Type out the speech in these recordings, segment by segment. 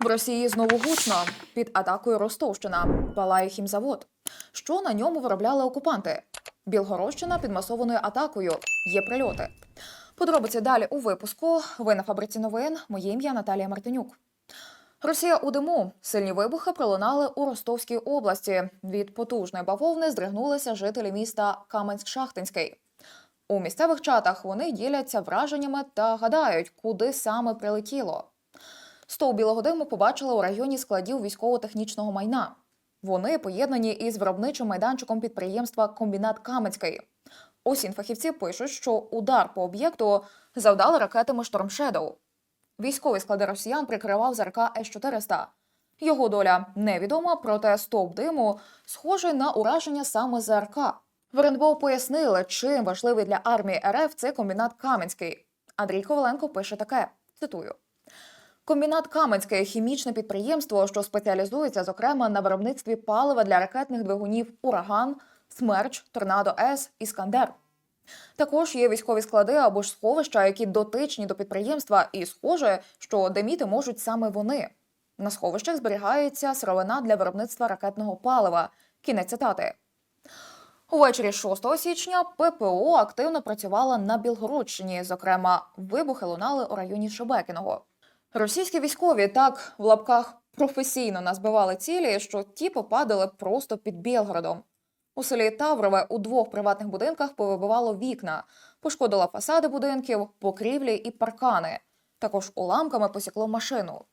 В Росії знову гучно під атакою Ростовщина палає хімзавод. Що на ньому виробляли окупанти? Білгородщина під масованою атакою. Є прильоти. Подробиці далі у випуску. Ви на фабриці новин. Моє ім'я Наталія Мартинюк. Росія у диму. Сильні вибухи пролунали у Ростовській області. Від потужної бавовни здригнулися жителі міста Каменськ-Шахтинський. У місцевих чатах вони діляться враженнями та гадають, куди саме прилетіло. Стовп білого диму побачили у районі складів військово-технічного майна. Вони поєднані із виробничим майданчиком підприємства Комбінат Каменський. Усі фахівці пишуть, що удар по об'єкту завдали ракетами Shadow. Військові склади росіян прикривав ЗРК С-400. Його доля невідома, проте стовп диму схожий на ураження саме ЗРК. В РНБО пояснили, чим важливий для армії РФ цей комбінат Каменський. Андрій Коваленко пише таке: цитую. Комбінат Каменське хімічне підприємство, що спеціалізується, зокрема, на виробництві палива для ракетних двигунів Ураган, Смерч, Торнадо С, Іскандер. Також є військові склади або ж сховища, які дотичні до підприємства, і схоже, що диміти можуть саме вони. На сховищах зберігається сировина для виробництва ракетного палива. Кінець цитати. Увечері 6 січня ППО активно працювала на Білгородщині. Зокрема, вибухи лунали у районі Шебекіного. Російські військові так в лапках професійно назбивали цілі, що ті попадали просто під Білгородом. У селі Таврове у двох приватних будинках повибивало вікна, пошкодило фасади будинків, покрівлі і паркани. Також уламками посікло машину.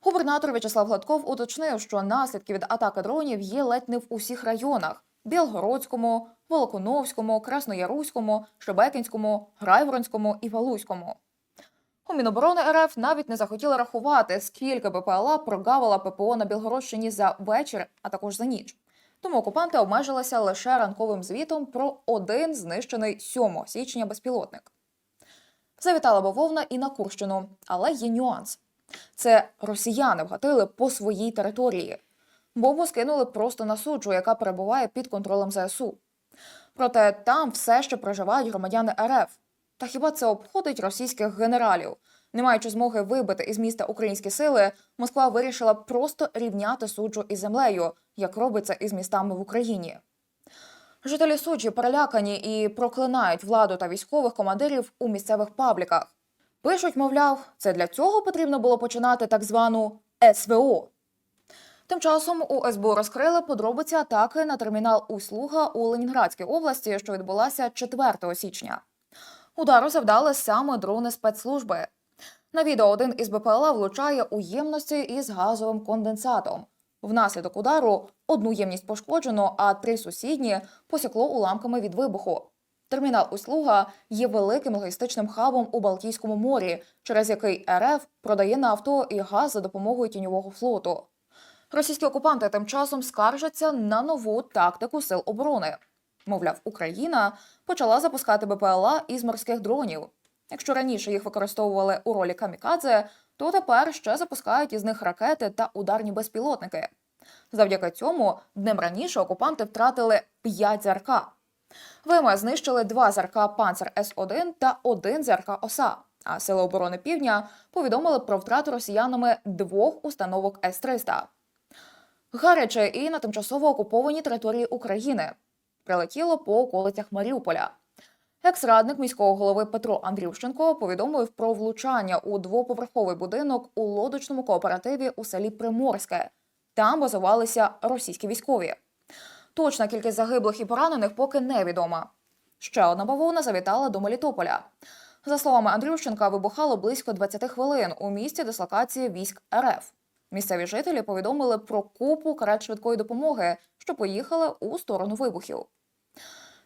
Губернатор В'ячеслав Гладков уточнив, що наслідки від атаки дронів є ледь не в усіх районах: Білгородському, Волоконовському, Краснояруському, Шебекінському, Грайворонському і Валуському. У Міноборони РФ навіть не захотіли рахувати, скільки БПЛА прогавила ППО на Білгородщині за вечір, а також за ніч. Тому окупанти обмежилися лише ранковим звітом про один знищений 7 січня безпілотник. Завітала бавовна і на Курщину, але є нюанс. Це росіяни вгатили по своїй території. Бомбу скинули просто на суджу, яка перебуває під контролем ЗСУ. Проте там все ще проживають громадяни РФ. Та хіба це обходить російських генералів? Не маючи змоги вибити із міста українські сили, Москва вирішила просто рівняти суджу із землею, як робиться із містами в Україні. Жителі суджі перелякані і проклинають владу та військових командирів у місцевих пабліках. Пишуть, мовляв, це для цього потрібно було починати так звану СВО. Тим часом у СБУ розкрили подробиці атаки на термінал Услуга у Ленінградській області, що відбулася 4 січня. Удару завдали саме дрони спецслужби. На відео один із БПЛА влучає у ємності із газовим конденсатом. Внаслідок удару одну ємність пошкоджено, а три сусідні посікло уламками від вибуху. Термінал Услуга є великим логістичним хабом у Балтійському морі, через який РФ продає нафту і газ за допомогою тіньового флоту. Російські окупанти тим часом скаржаться на нову тактику сил оборони. Мовляв, Україна почала запускати БПЛА із морських дронів. Якщо раніше їх використовували у ролі камікадзе, то тепер ще запускають із них ракети та ударні безпілотники. Завдяки цьому днем раніше окупанти втратили 5 ЗРК. ВМС знищили два ЗРК Панцер С-1 та один ЗРК ОСА. А Сили оборони Півдня повідомили про втрату росіянами двох установок С-300. Гаряче і на тимчасово окупованій території України прилетіло по околицях Маріуполя. Екс-радник міського голови Петро Андрющенко повідомив про влучання у двоповерховий будинок у лодочному кооперативі у селі Приморське. Там базувалися російські військові. Точна кількість загиблих і поранених поки невідома. Ще одна бавовна завітала до Мелітополя. За словами Андрющенка, вибухало близько 20 хвилин у місті дислокації військ РФ. Місцеві жителі повідомили про купу карет швидкої допомоги, що поїхали у сторону вибухів.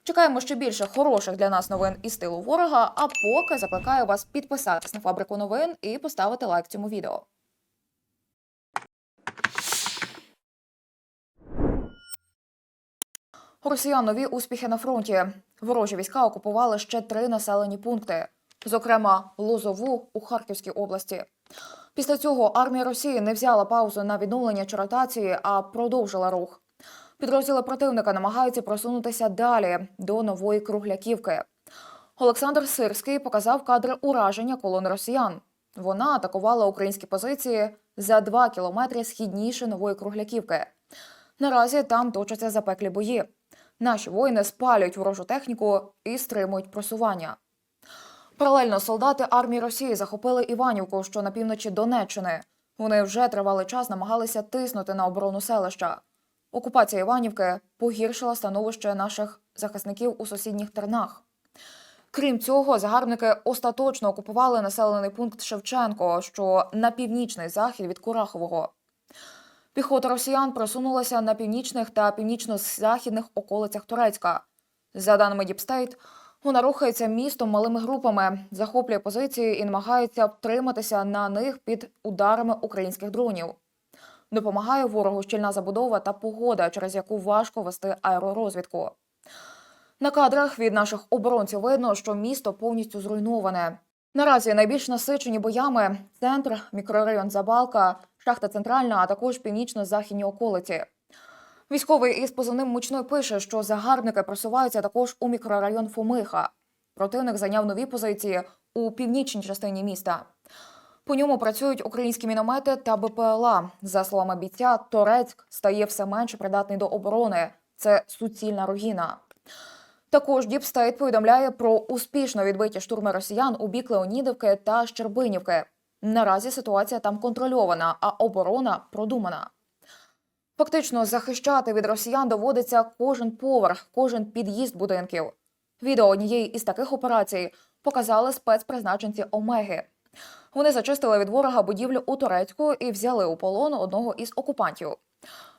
Чекаємо ще більше хороших для нас новин із тилу ворога. А поки закликаю вас підписатись на фабрику новин і поставити лайк цьому відео. Росіян нові успіхи на фронті. Ворожі війська окупували ще три населені пункти, зокрема Лозову у Харківській області. Після цього армія Росії не взяла паузу на відновлення чи ротації, а продовжила рух. Підрозділи противника намагаються просунутися далі до нової кругляківки. Олександр Сирський показав кадри ураження колон росіян. Вона атакувала українські позиції за 2 кілометри східніше нової Кругляківки. Наразі там точаться запеклі бої. Наші воїни спалюють ворожу техніку і стримують просування. Паралельно солдати армії Росії захопили Іванівку, що на півночі Донеччини. Вони вже тривалий час намагалися тиснути на оборону селища. Окупація Іванівки погіршила становище наших захисників у сусідніх тернах. Крім цього, загарбники остаточно окупували населений пункт Шевченко, що на північний захід від Курахового. Піхота росіян просунулася на північних та північно-західних околицях Турецька. За даними Діпстейт, вона рухається містом малими групами, захоплює позиції і намагається втриматися на них під ударами українських дронів. Допомагає ворогу щільна забудова та погода, через яку важко вести аеророзвідку. На кадрах від наших оборонців видно, що місто повністю зруйноване. Наразі найбільш насичені боями центр, мікрорайон Забалка, шахта Центральна, а також північно-західні околиці. Військовий із позивним мучной пише, що загарбники просуваються також у мікрорайон Фомиха. Противник зайняв нові позиції у північній частині міста. По ньому працюють українські міномети та БПЛА. За словами бійця, Торецьк стає все менше придатний до оборони. Це суцільна руїна. Також Діпстейт повідомляє про успішно відбиті штурми росіян у бік Леонідівки та Щербинівки. Наразі ситуація там контрольована, а оборона продумана. Фактично захищати від росіян доводиться кожен поверх, кожен під'їзд будинків. Відео однієї із таких операцій показали спецпризначенці Омеги. Вони зачистили від ворога будівлю у Турецьку і взяли у полон одного із окупантів.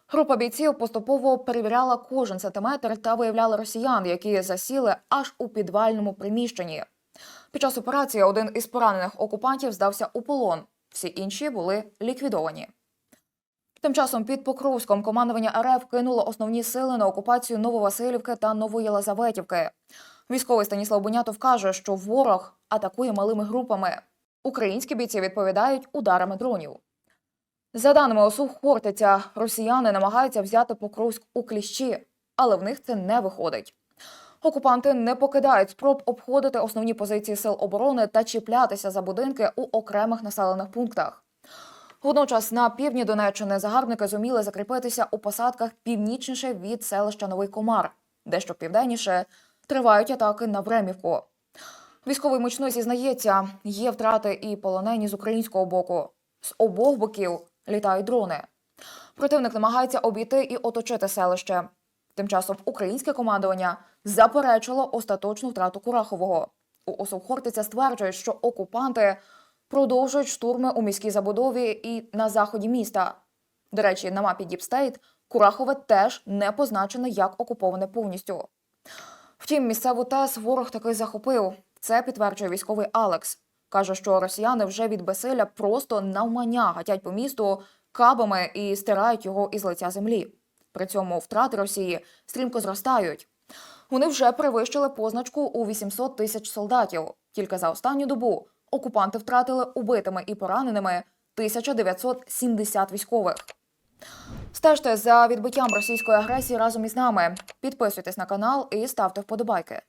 Група бійців поступово перевіряла кожен сантиметр та виявляла росіян, які засіли аж у підвальному приміщенні. Під час операції один із поранених окупантів здався у полон. Всі інші були ліквідовані. Тим часом під Покровськом командування РФ кинуло основні сили на окупацію Нововасилівки та Новоєлизаветівки. Військовий Станіслав Бунятов каже, що ворог атакує малими групами. Українські бійці відповідають ударами дронів. За даними ОСУ Хортиця, росіяни намагаються взяти Покровськ у кліщі, але в них це не виходить. Окупанти не покидають спроб обходити основні позиції сил оборони та чіплятися за будинки у окремих населених пунктах. Водночас на півдні Донеччини загарбники зуміли закріпитися у посадках північніше від селища Новий Комар, дещо південніше тривають атаки на Времівку. Військовий мучной зізнається, є втрати і полонені з українського боку. З обох боків літають дрони. Противник намагається обійти і оточити селище. Тим часом українське командування заперечило остаточну втрату Курахового. У ОСУ Хортиця стверджують, що окупанти продовжують штурми у міській забудові і на заході міста. До речі, на мапі Діпстейт Курахове теж не позначено як окуповане повністю. Втім, місцеву ТЕС ворог таки захопив. Це підтверджує військовий Алекс. Каже, що росіяни вже від безсилля просто навмання гатять по місту кабами і стирають його із лиця землі. При цьому втрати Росії стрімко зростають. Вони вже перевищили позначку у 800 тисяч солдатів. Тільки за останню добу окупанти втратили убитими і пораненими 1970 військових. Стежте за відбиттям російської агресії разом із нами. Підписуйтесь на канал і ставте вподобайки.